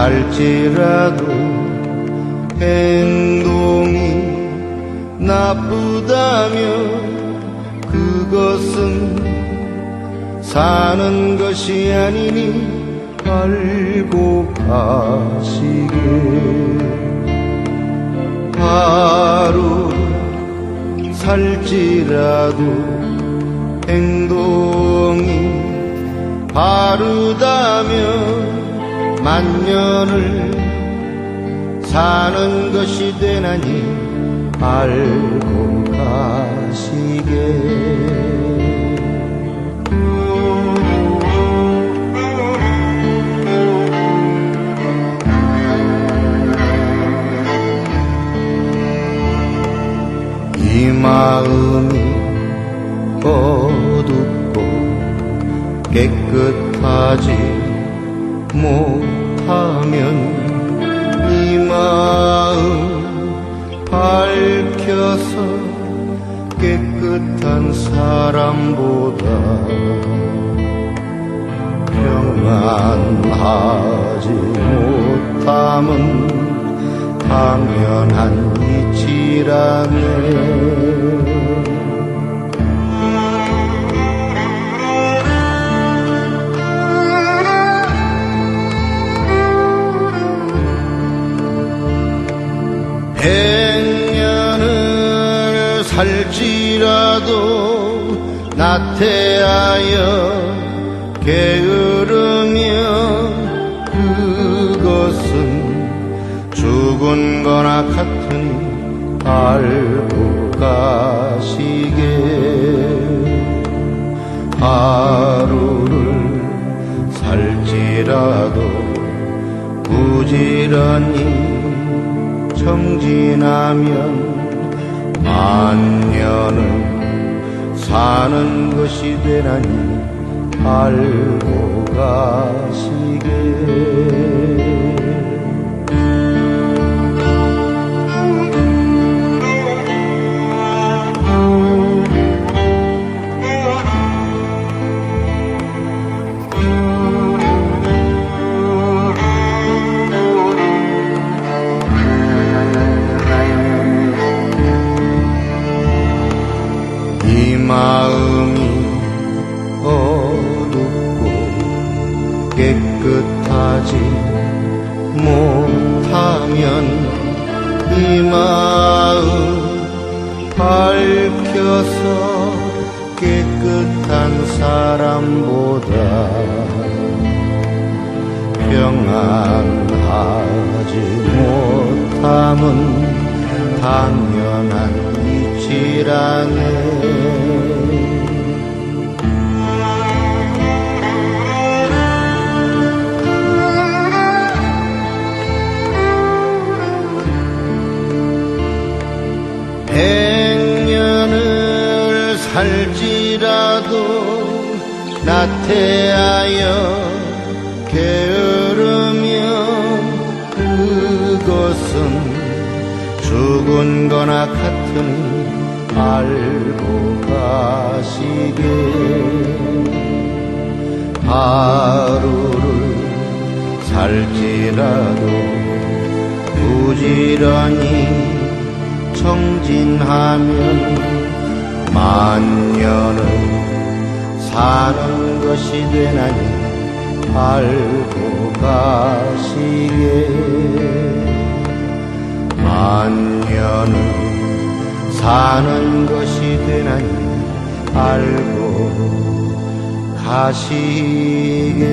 할지라도 행동이 나쁘다면 그것은 사는 것이 아니니 알고 가시게 하루 살지라도 행동이 바르다면 만년을 사는 것이 되나니 알고 가시게. 이 마음이 어둡고 깨끗하지 못하면 이 마음 밝혀서 깨끗한 사람보다 평안하지 못함은 당연한 이치라네 백년을 살지라도 나태하여 게으르면 그것은 죽은 거나 같으니 알고 가시게. 하루를 살지라도 부지런히 정진하면 만년을 사는 것이 되나니 알고 가시게 하지 못하면 이 마음 밝혀서 깨끗한 사람보다 평안하지 못함은 당연한 이치라네 살지라도 나태하여 게으르면 그것은 죽은 거나 같으니 알고 가시게 하루를 살지라도 부지런히 정진하면 만년을 사는 것이 되나니 알고 가시게 만년을 사는 것이 되나니 알고 가시게